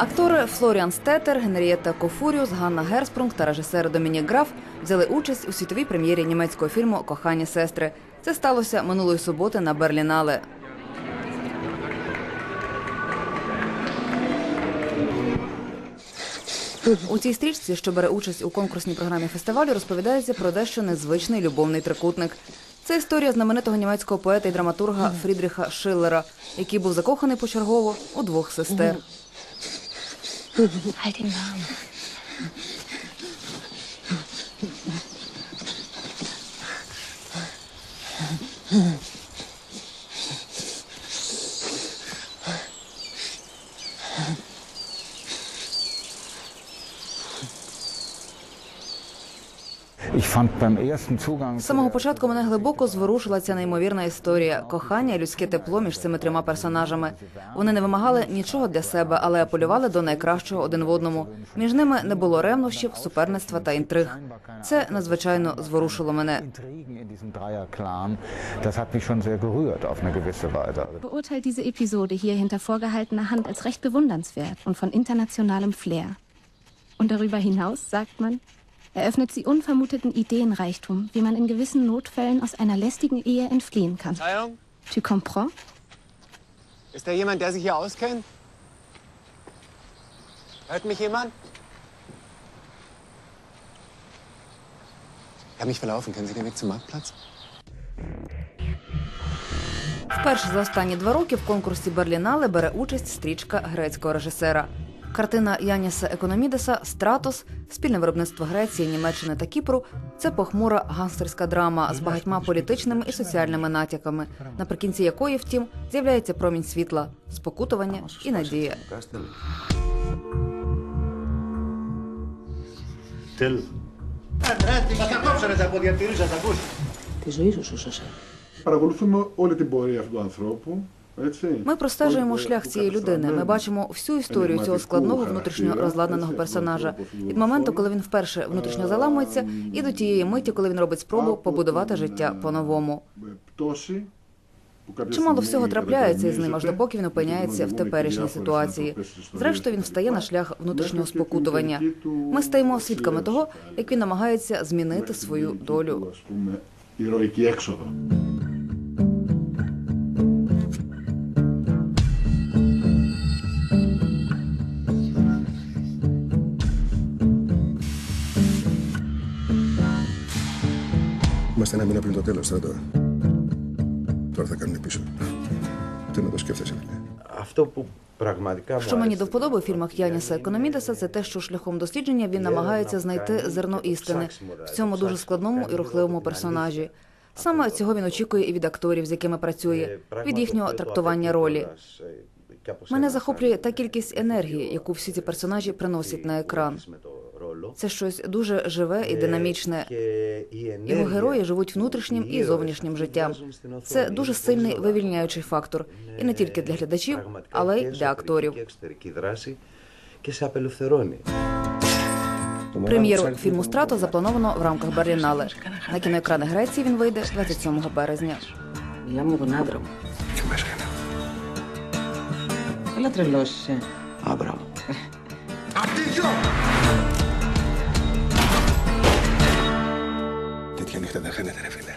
Актори Флоріан Стетер, Генрієта Кофуріус, Ганна Герспрунг та режисер Домінік Граф взяли участь у світовій прем'єрі німецького фільму Кохані сестри. Це сталося минулої суботи на Берлінале. У цій стрічці, що бере участь у конкурсній програмі фестивалю, розповідається про дещо незвичний любовний трикутник. Це історія знаменитого німецького поета і драматурга Фрідріха Шиллера, який був закоханий почергово у двох сестер. Halt ihn warm. Ich З самого початку мене глибоко зворушила ця неймовірна історія кохання, і людське тепло між цими трьома персонажами. Вони не вимагали нічого для себе, але апелювали до найкращого один в одному. Між ними не було ревнощів, суперництва та інтриг. Це надзвичайно зворушило мене. Beurteilt diese Episode hier hinter vorgehaltener Hand als recht bewundernswert und von internationalem Flair. Und darüber hinaus, sagt man, eröffnet sie unvermuteten Ideenreichtum, wie man in gewissen Notfällen aus einer lästigen Ehe entfliehen kann. Verzeihung, Tu comprends? ist da jemand, der sich hier auskennt? Hört mich jemand? Ich habe mich verlaufen. Kennen Sie den Weg zum Marktplatz? Вперше за останні два роки в конкурсі Берлінале бере участь стрічка грецького режисера. Картина Яніса Економідеса Стратос, спільне виробництво Греції, Німеччини та Кіпру. Це похмура гангстерська драма з багатьма політичними і соціальними натяками, наприкінці якої, втім, з'являється промінь світла, спокутування і надія. Τέλ. Θα κόψανε τα πόδια, τηρήσα τα ακούσει. Τη ζωή σου σου σώσε. Παρακολουθούμε όλη την πορεία αυτού του ανθρώπου. ми простежуємо шлях цієї людини. Ми бачимо всю історію цього складного внутрішньо розладнаного персонажа від моменту, коли він вперше внутрішньо заламується, і до тієї миті, коли він робить спробу побудувати життя по-новому. Чимало всього трапляється із ним, аж допоки він опиняється в теперішній ситуації. Зрештою, він встає на шлях внутрішнього спокутування. Ми стаємо свідками того, як він намагається змінити свою долю. Είμαστε ένα μήνα πριν το τέλος, στρατό. Τώρα θα κάνουν πίσω. Τι να το σκέφτεσαι, φίλε. Αυτό που πραγματικά μου Що мені άρεσε до вподоби у фільмах Яніса Економідеса, це те, що шляхом дослідження він намагається знайти зерно істини в цьому дуже складному і рухливому персонажі. Саме цього він очікує і від акторів, з якими працює, від їхнього трактування ролі. Мене захоплює та кількість енергії, яку всі ці персонажі приносять на екран. Це щось дуже живе і динамічне. Його герої живуть внутрішнім і зовнішнім життям. Це дуже сильний вивільняючий фактор, і не тільки для глядачів, але й для акторів. Και σε απελευθερώνει. Прем'єру фільму Страто заплановано в рамках Берлінале. На кіноекрани Греції він вийде 27 березня. Μιλάμε για τον άντρα μου. Και μέσα είναι. Έλα τρελός είσαι. Άμπραμ. Τέτοια νύχτα δεν χάνεται, Virgen de